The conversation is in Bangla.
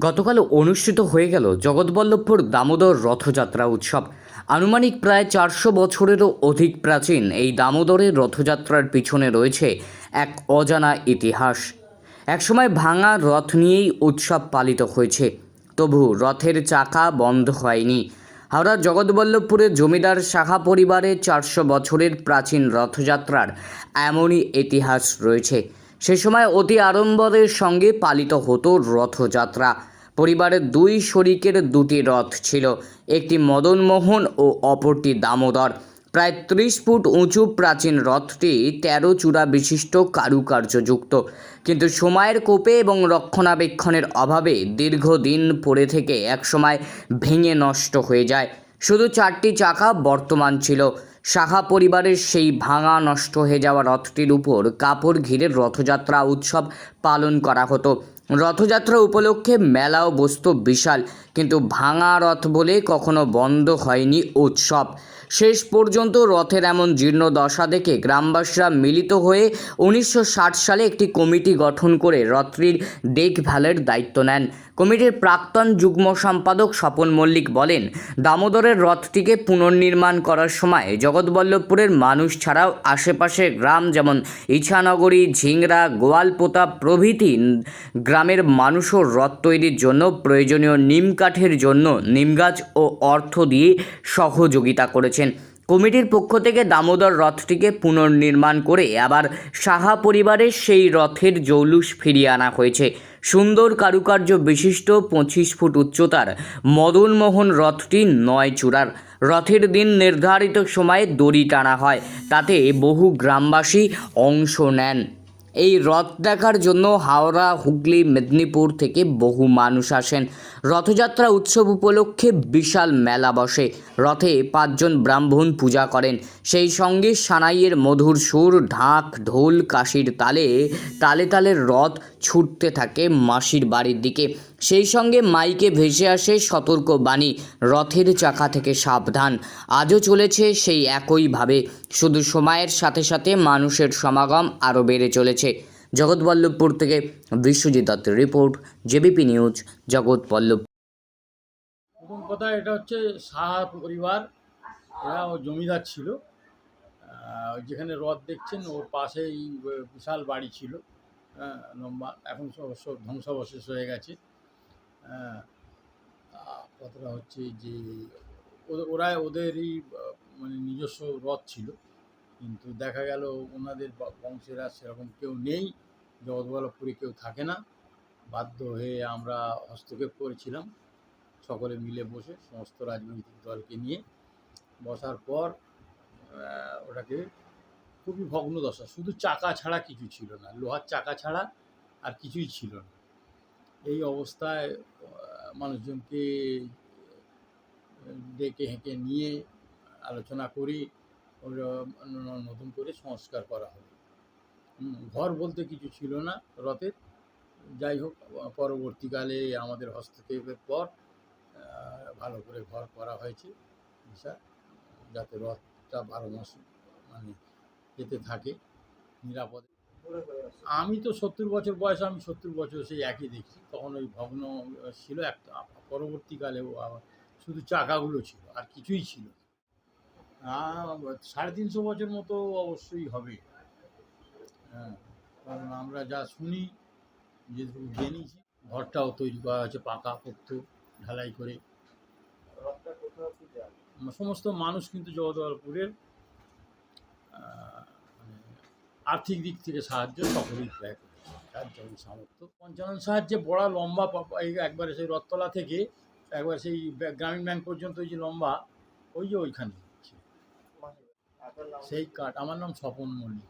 গতকাল অনুষ্ঠিত হয়ে গেল জগৎবল্লভপুর দামোদর রথযাত্রা উৎসব। আনুমানিক প্রায় চারশো বছরেরও অধিক প্রাচীন এই দামোদরের রথযাত্রার পিছনে রয়েছে এক অজানা ইতিহাস। একসময় ভাঙা রথ নিয়েই উৎসব পালিত হয়েছে। তবু রথের চাকা বন্ধ হয়নি। হাওড়ার জগৎবল্লভপুরের জমিদার শাখা পরিবারের চারশো বছরের প্রাচীন রথযাত্রার এমনই ইতিহাস রয়েছে। সে সময় অতি আড়ম্বরের সঙ্গে পালিত হতো রথযাত্রা। পরিবারের দুই শরিকের দুটি রথ ছিল, একটি মদনমোহন ও অপরটি দামোদর। প্রায় ত্রিশ ফুট উঁচু প্রাচীন রথটি তেরো চূড়া বিশিষ্ট কারুকার্যযুক্ত। কিন্তু সময়ের কোপে এবং রক্ষণাবেক্ষণের অভাবে দীর্ঘদিন পড়ে থেকে একসময় ভেঙে নষ্ট হয়ে যায়। শুধু চারটি চাকা বর্তমান ছিল। শাখা পরিবারের সেই ভাঙা নষ্ট হয়ে যাওয়া রথটির উপর কাপড় ঘিরে রথযাত্রা উৎসব পালন করা হতো। রথযাত্রা উপলক্ষে মেলাও বসত বিশাল, কিন্তু ভাঙা রথ বলে কখনো বন্ধ হয়নি উৎসব। শেষ পর্যন্ত রথের এমন জীর্ণ দশা দেখে গ্রামবাসীরা মিলিত হয়ে উনিশশো ষাট সালে একটি কমিটি গঠন করে রথটির দেখভালের দায়িত্ব নেন। কমিটির প্রাক্তন যুগ্ম সম্পাদক স্বপন মল্লিক বলেন, দামোদরের রথটিকে পুনর্নির্মাণ করার সময় জগৎবল্লভপুরের মানুষ ছাড়াও আশেপাশের গ্রাম যেমন ইছানগরী, ঝিংরা, গোয়ালপোতা প্রভৃতি গ্রামের মানুষও রথ তৈরির জন্য, প্রয়োজনীয় নিম কাঠের জন্য নিমগাছ ও অর্থ দিয়ে সহযোগিতা করেছেন। কমিটির পক্ষ থেকে দামোদর রথটিকে পুনর্নির্মাণ করে আবার সাহা পরিবারের সেই রথের জৌলুস ফিরিয়ে আনা হয়েছে। সুন্দর কারুকার্য বিশিষ্ট পঁচিশ ফুট উচ্চতার মদনমোহন রথটি নয় চূড়ার। রথের দিন নির্ধারিত সময়ে দড়ি টানা হয়, তাতে বহু গ্রামবাসী অংশ নেন। এই রথ দেখার জন্য হাওড়া, হুগলি, মেদিনীপুর থেকে বহু মানুষ আসেন। রথযাত্রা উৎসব উপলক্ষে বিশাল মেলা বসে। রথে পাঁচজন ব্রাহ্মণ পূজা করেন। সেই সঙ্গে সানাইয়ের মধুর সুর, ঢাক, ঢোল, কাশির তালে তালে তালে রথ ছুটতে থাকে মাসির বাড়ির দিকে। সেই সঙ্গে মাইকে ভেসে আসে সতর্ক বাণী, রথের চাকা থেকে সাবধান। আজও চলেছে সেই একইভাবে। শুধু সময়ের সাথে সাথে মানুষের সমাগম আরও বেড়ে চলেছে। জগৎবল্লভপুর থেকে বিশ্বজিৎ দত্তের রিপোর্ট, জেবিপি নিউজ জগৎবল্লভ প্রথম কথা এটা হচ্ছে সাহা পরিবার, এরা ও জমিদার ছিল। যেখানে রথ দেখছেন, ওর পাশেই বিশাল বাড়ি ছিল। লম্বা এখন সব সব ধ্বংসাবশেষ হয়ে গেছে। হ্যাঁ, কথাটা হচ্ছে যে ওরা ওদেরই মানে নিজস্ব রথ ছিল। কিন্তু দেখা গেল ওনাদের বংশের সেরকম কেউ নেই জগৎবল্লভপুরে কেউ থাকে না। বাধ্য হয়ে আমরা হস্তক্ষেপ করেছিলাম সকলে মিলে বসে সমস্ত রাজনৈতিক দলকে নিয়ে। বসার পর ওটাকে খুবই ভগ্ন দশা। শুধু চাকা ছাড়া কিছু ছিল না, লোহার চাকা ছাড়া আর কিছুই ছিল না। এই অবস্থায় মানুষজনকে ডেকে হেঁকে নিয়ে আলোচনা করি নতুন করে সংস্কার করা হলো ঘর বলতে কিছু ছিল না রথের। যাই হোক, পরবর্তীকালে আমাদের হস্তক্ষেপের পর ভালো করে ঘর করা হয়েছে যাতে রথটা বারো মাস মানে যেতে থাকে নিরাপদে। আমি তো সত্তর বছর বয়স, আমি সত্তর বছর সেই একই দেখছি তখন ওই ভগ্ন ছিল একটা পরবর্তীকালেও আবার শুধু চাকাগুলো ছিল, আর কিছুই ছিল সাড়ে তিনশো বছর মতো অবশ্যই হবে। হ্যাঁ কারণ আমরা যা শুনি, যেটুকু জেনেছি, ঘরটাও তৈরি করা হয়েছে পাকা, পোক্ত, ঢালাই করে। সমস্ত মানুষ কিন্তু জগদলপুরের আর্থিক দিক থেকে সাহায্য সকলেই ব্যয় করে যার যেমন সামর্থ্য। পঞ্চানন সাহায্যে বড়া লম্বা একবারে সেই রথতলা থেকে একবার সেই গ্রামীণ ব্যাংক পর্যন্ত ওই যে লম্বা ওই যে ওইখানে সেই কাঠ আমার নাম স্বপন মল্লিক।